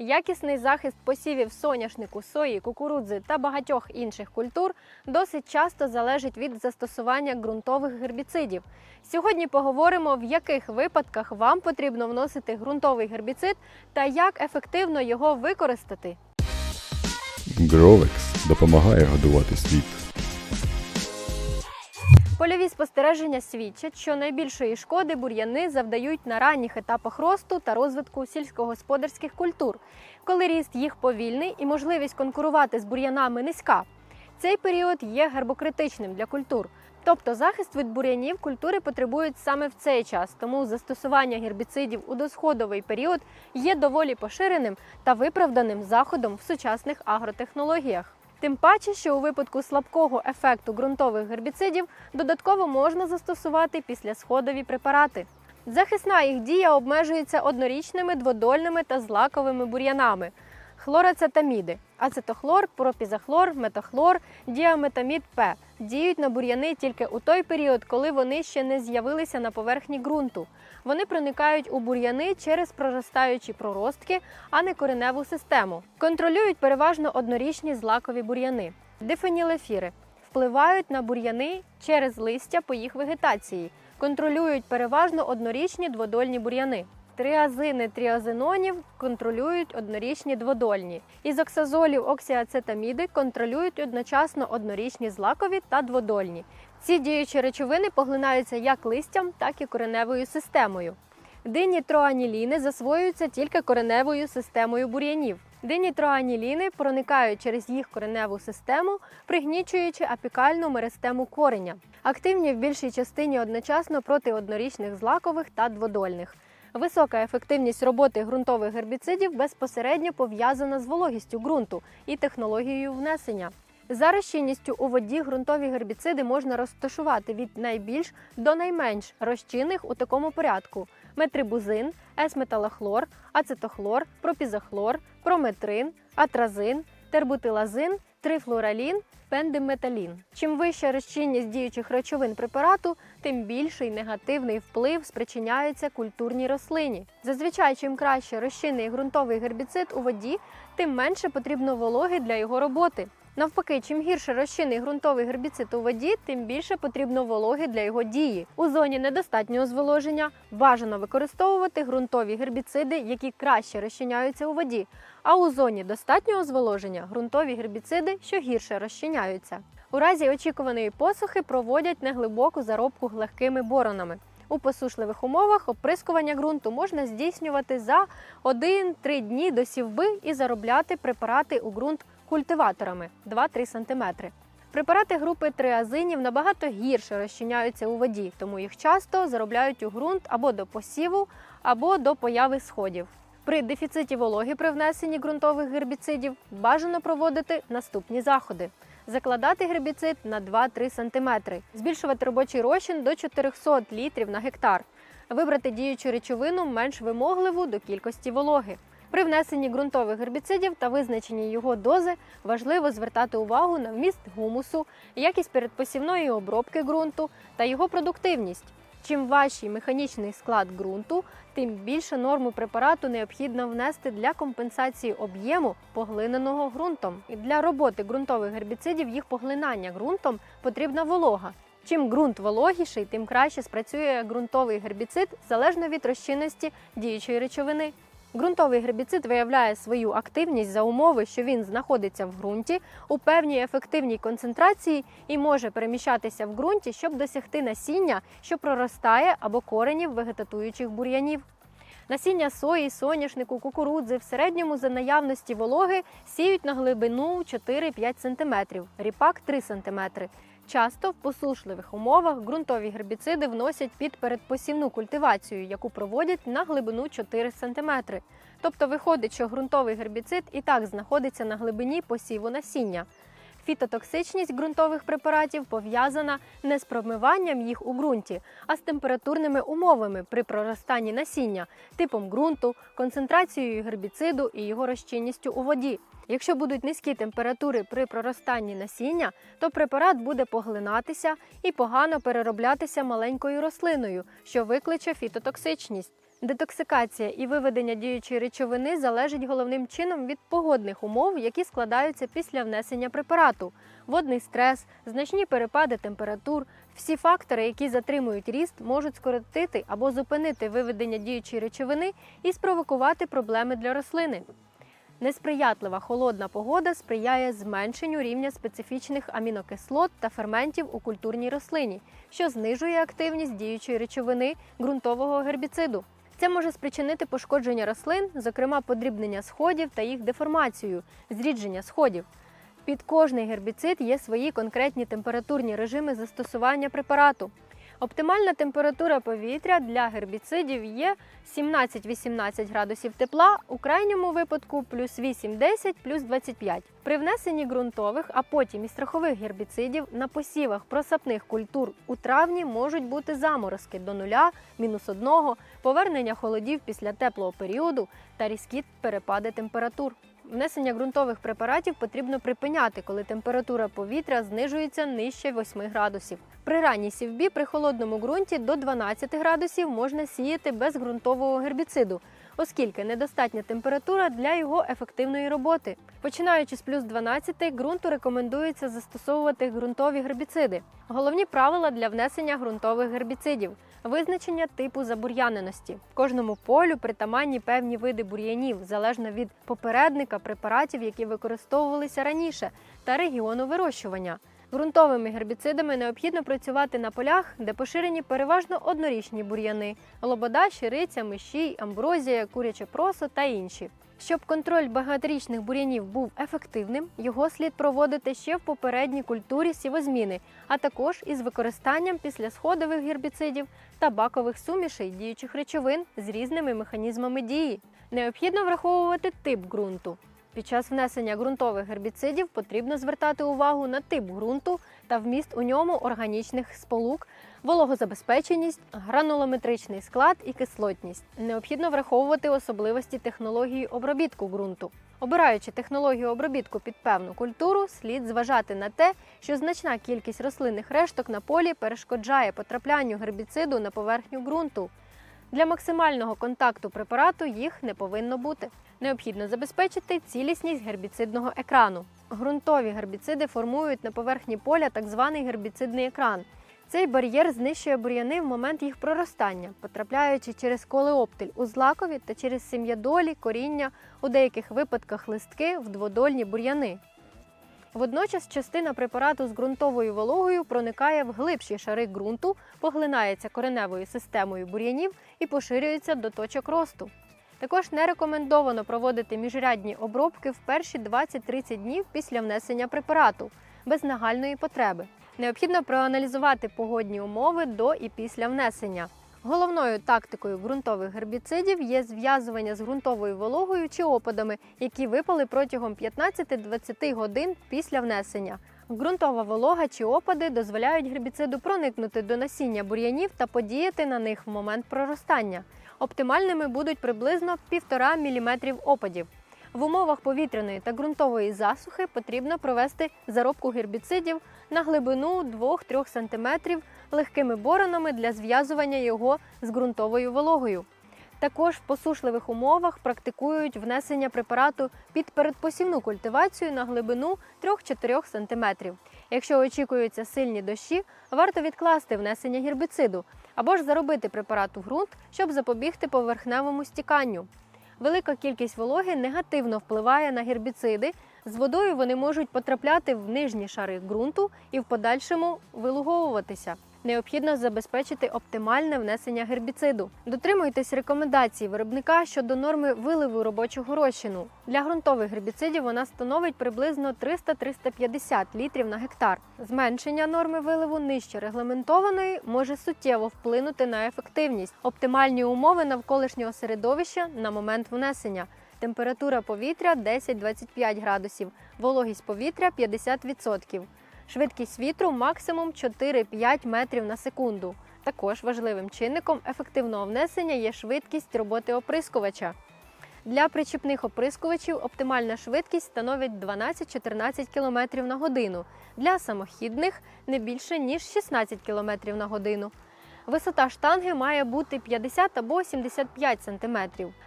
Якісний захист посівів соняшнику, сої, кукурудзи та багатьох інших культур досить часто залежить від застосування ґрунтових гербіцидів. Сьогодні поговоримо, в яких випадках вам потрібно вносити ґрунтовий гербіцид та як ефективно його використати. Гровекс допомагає годувати світ. Польові спостереження свідчать, що найбільшої шкоди бур'яни завдають на ранніх етапах росту та розвитку сільськогосподарських культур, коли ріст їх повільний і можливість конкурувати з бур'янами низька. Цей період є гербокритичним для культур. Тобто захист від бур'янів культури потребують саме в цей час, тому застосування гербіцидів у досходовий період є доволі поширеним та виправданим заходом в сучасних агротехнологіях. Тим паче, що у випадку слабкого ефекту ґрунтових гербіцидів додатково можна застосувати післясходові препарати. Захисна їх дія обмежується однорічними дводольними та злаковими бур'янами. Хлорацетаміди, ацетохлор, пропізахлор, метахлор, діаметамід П діють на бур'яни тільки у той період, коли вони ще не з'явилися на поверхні ґрунту. Вони проникають у бур'яни через проростаючі проростки, а не кореневу систему. Контролюють переважно однорічні злакові бур'яни. Дифенілефіри впливають на бур'яни через листя по їх вегетації. Контролюють переважно однорічні дводольні бур'яни. Тріазини тріазинонів контролюють однорічні дводольні. Ізоксазолів оксіацетаміди контролюють одночасно однорічні злакові та дводольні. Ці діючі речовини поглинаються як листям, так і кореневою системою. Динітроаніліни засвоюються тільки кореневою системою бур'янів. Динітроаніліни проникають через їх кореневу систему, пригнічуючи апікальну меристему кореня. Активні в більшій частині одночасно проти однорічних злакових та дводольних. Висока ефективність роботи ґрунтових гербіцидів безпосередньо пов'язана з вологістю ґрунту і технологією внесення. За розчинністю у воді ґрунтові гербіциди можна розташувати від найбільш до найменш розчинних у такому порядку: метрибузин, есметалахлор, ацетохлор, пропізахлор, прометрин, атразин, тербутилазин, трифлоралін, пендиметалін. Чим вища розчинність діючих речовин препарату, тим більший негативний вплив спричиняється культурній рослині. Зазвичай, чим краще розчинний ґрунтовий гербіцид у воді, тим менше потрібно вологи для його роботи. Навпаки, чим гірше розчинний ґрунтовий гербіцид у воді, тим більше потрібно вологи для його дії. У зоні недостатнього зволоження бажано використовувати ґрунтові гербіциди, які краще розчиняються у воді. А у зоні достатнього зволоження ґрунтові гербіциди, що гірше розчиняються. У разі очікуваної посухи проводять неглибоку заробку легкими боронами. У посушливих умовах оприскування ґрунту можна здійснювати за 1-3 дні до сівби і заробляти препарати у ґрунт культиваторами 2-3 см. Препарати групи триазинів набагато гірше розчиняються у воді, тому їх часто заробляють у ґрунт або до посіву, або до появи сходів. При дефіциті вологи при внесенні ґрунтових гербіцидів бажано проводити наступні заходи: закладати гербіцид на 2-3 см, збільшувати робочий розчин до 400 літрів на гектар, вибрати діючу речовину менш вимогливу до кількості вологи. При внесенні ґрунтових гербіцидів та визначенні його дози важливо звертати увагу на вміст гумусу, якість передпосівної обробки ґрунту та його продуктивність. Чим важчий механічний склад ґрунту, тим більше норму препарату необхідно внести для компенсації об'єму поглиненого ґрунтом. І для роботи ґрунтових гербіцидів їх поглинання ґрунтом потрібна волога. Чим ґрунт вологіший, тим краще спрацює ґрунтовий гербіцид залежно від розчинності діючої речовини. Ґрунтовий гербіцид виявляє свою активність за умови, що він знаходиться в ґрунті у певній ефективній концентрації і може переміщатися в ґрунті, щоб досягти насіння, що проростає або коренів вегетатуючих бур'янів. Насіння сої, соняшнику, кукурудзи в середньому за наявності вологи сіють на глибину 4-5 см, ріпак 3 см. Часто в посушливих умовах ґрунтові гербіциди вносять під передпосівну культивацію, яку проводять на глибину 4 см. Тобто виходить, що ґрунтовий гербіцид і так знаходиться на глибині посіву насіння. Фітотоксичність ґрунтових препаратів пов'язана не з промиванням їх у ґрунті, а з температурними умовами при проростанні насіння, типом ґрунту, концентрацією гербіциду і його розчинністю у воді. Якщо будуть низькі температури при проростанні насіння, то препарат буде поглинатися і погано перероблятися маленькою рослиною, що викличе фітотоксичність. Детоксикація і виведення діючої речовини залежить головним чином від погодних умов, які складаються після внесення препарату. Водний стрес, значні перепади температур, всі фактори, які затримують ріст, можуть скоротити або зупинити виведення діючої речовини і спровокувати проблеми для рослини. Несприятлива холодна погода сприяє зменшенню рівня специфічних амінокислот та ферментів у культурній рослині, що знижує активність діючої речовини ґрунтового гербіциду. Це може спричинити пошкодження рослин, зокрема подрібнення сходів та їх деформацію, зрідження сходів. Під кожний гербіцид є свої конкретні температурні режими застосування препарату. Оптимальна температура повітря для гербіцидів є 17-18 градусів тепла, у крайньому випадку плюс 8-10, плюс 25. При внесенні ґрунтових, а потім і страхових гербіцидів на посівах просапних культур у травні можуть бути заморозки до нуля, мінус одного, повернення холодів після теплого періоду та різкі перепади температур. Внесення ґрунтових препаратів потрібно припиняти, коли температура повітря знижується нижче 8 градусів. При ранній сівбі при холодному ґрунті до 12 градусів можна сіяти без ґрунтового гербіциду, оскільки недостатня температура для його ефективної роботи. Починаючи з плюс 12, ґрунту рекомендується застосовувати ґрунтові гербіциди. Головні правила для внесення ґрунтових гербіцидів. Визначення типу забур'яненості. Кожному полю притаманні певні види бур'янів залежно від попередника препаратів, які використовувалися раніше, та регіону вирощування. Ґрунтовими гербіцидами необхідно працювати на полях, де поширені переважно однорічні бур'яни лобода, щириця, мишій, амброзія, куряче просо та інші. Щоб контроль багаторічних бур'янів був ефективним, його слід проводити ще в попередній культурі сівозміни, а також із використанням післясходових гербіцидів та бакових сумішей діючих речовин з різними механізмами дії. Необхідно враховувати тип ґрунту. Під час внесення ґрунтових гербіцидів потрібно звертати увагу на тип ґрунту та вміст у ньому органічних сполук, вологозабезпеченість, гранулометричний склад і кислотність. Необхідно враховувати особливості технології обробітку ґрунту. Обираючи технологію обробітку під певну культуру, слід зважати на те, що значна кількість рослинних решток на полі перешкоджає потраплянню гербіциду на поверхню ґрунту. Для максимального контакту препарату їх не повинно бути. Необхідно забезпечити цілісність гербіцидного екрану. Ґрунтові гербіциди формують на поверхні поля так званий гербіцидний екран. Цей бар'єр знищує бур'яни в момент їх проростання, потрапляючи через колеоптиль у злакові та через сім'ядолі, коріння, у деяких випадках листки в дводольні бур'яни. Водночас частина препарату з ґрунтовою вологою проникає в глибші шари ґрунту, поглинається кореневою системою бур'янів і поширюється до точок росту. Також не рекомендовано проводити міжрядні обробки в перші 20-30 днів після внесення препарату без нагальної потреби. Необхідно проаналізувати погодні умови до і після внесення. Головною тактикою ґрунтових гербіцидів є зв'язування з ґрунтовою вологою чи опадами, які випали протягом 15-20 годин після внесення. Ґрунтова волога чи опади дозволяють гербіциду проникнути до насіння бур'янів та подіяти на них в момент проростання. Оптимальними будуть приблизно 1,5 мм опадів. В умовах повітряної та ґрунтової засухи потрібно провести заробку гербіцидів на глибину 2-3 см легкими боронами для зв'язування його з ґрунтовою вологою. Також в посушливих умовах практикують внесення препарату під передпосівну культивацію на глибину 3-4 см. Якщо очікуються сильні дощі, варто відкласти внесення гербіциду або ж заробити препарат у ґрунт, щоб запобігти поверхневому стіканню. Велика кількість вологи негативно впливає на гербіциди. З водою вони можуть потрапляти в нижні шари ґрунту і в подальшому вилуговуватися. Необхідно забезпечити оптимальне внесення гербіциду. Дотримуйтесь рекомендацій виробника щодо норми виливу робочого розчину. Для ґрунтових гербіцидів вона становить приблизно 300-350 літрів на гектар. Зменшення норми виливу нижче регламентованої може суттєво вплинути на ефективність, оптимальні умови навколишнього середовища на момент внесення. Температура повітря 10-25 градусів, вологість повітря 50%. Швидкість вітру максимум 4-5 метрів на секунду. Також важливим чинником ефективного внесення є швидкість роботи оприскувача. Для причіпних оприскувачів оптимальна швидкість становить 12-14 км на годину. Для самохідних не більше ніж 16 км на годину. Висота штанги має бути 50 або 75 см,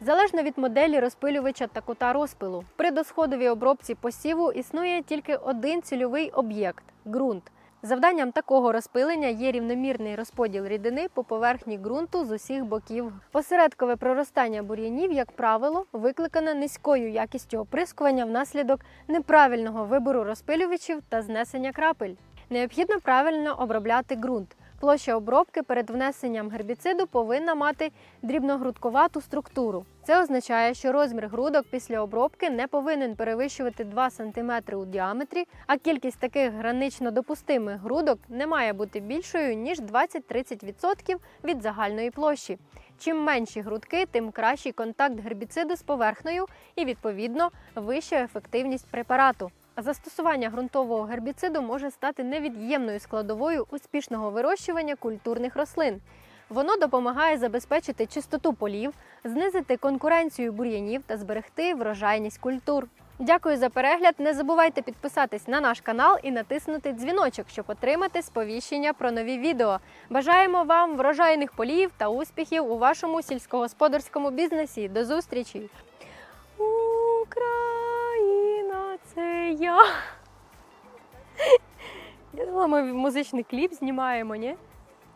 залежно від моделі розпилювача та кута розпилу. При досходовій обробці посіву існує тільки один цільовий об'єкт ґрунт. Завданням такого розпилення є рівномірний розподіл рідини по поверхні ґрунту з усіх боків. Осередкове проростання бур'янів, як правило, викликане низькою якістю оприскування внаслідок неправильного вибору розпилювачів та знесення крапель. Необхідно правильно обробляти ґрунт. Площа обробки перед внесенням гербіциду повинна мати дрібногрудковату структуру. Це означає, що розмір грудок після обробки не повинен перевищувати 2 см у діаметрі, а кількість таких гранично допустимих грудок не має бути більшою ніж 20-30% від загальної площі. Чим менші грудки, тим кращий контакт гербіциду з поверхнею і відповідно вища ефективність препарату. Застосування ґрунтового гербіциду може стати невід'ємною складовою успішного вирощування культурних рослин. Воно допомагає забезпечити чистоту полів, знизити конкуренцію бур'янів та зберегти врожайність культур. Дякую за перегляд. Не забувайте підписатись на наш канал і натиснути дзвіночок, щоб отримати сповіщення про нові відео. Бажаємо вам врожайних полів та успіхів у вашому сільськогосподарському бізнесі. До зустрічі! Україна, я. Я думала, ми музичний кліп знімаємо, ні?